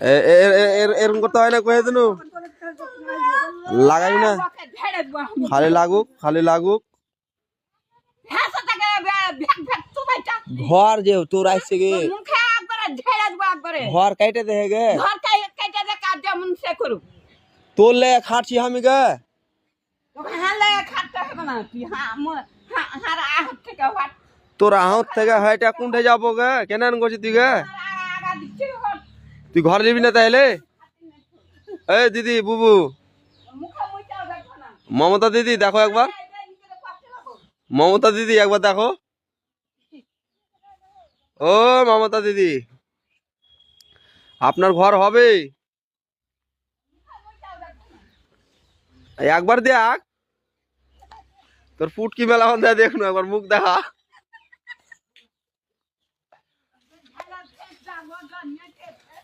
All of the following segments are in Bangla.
এরকম করতে হয় না কয়ে দিনু লাগাই না। খালি লাগুক খালি লাগুক। ঘর যে তোর আসছে গে। ঘর কাইটে দেখে গে কেটে। তোর লে খাটছি আমি গে। তোর আহত থেকে হাইটা কোনটা যাব গে কেন করছি তুই গে তুই ঘর যাবি না তাহলে? এই দিদি, বুবু। মমতা দিদি, দেখো একবার। মমতা দিদি, একবার দেখো। ও, মমতা দিদি। আপনার ঘর হবে? একবার দেখ। তোর ফুটকি মেলা দেখ, দেখুন একবার মুখ দেখা।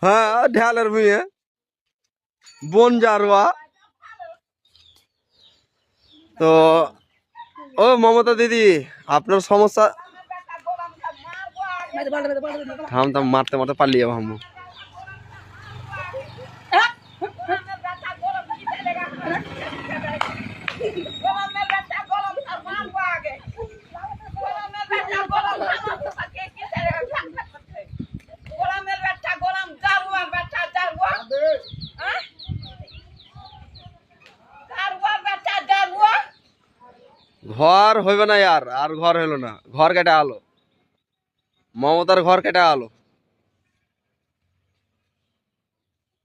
হ্যাঁ ঢালের মুয়ে বন জারুয়া তো ও মমতা দিদি আপনার সমস্যা থাম থাম মারতে মারতে পারলি যাব ঘর হইবে না আর আর ঘর হইল না। ঘর কেটে আলো। মমতার ঘর কেটে আলো।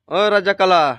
ও রাজা কালা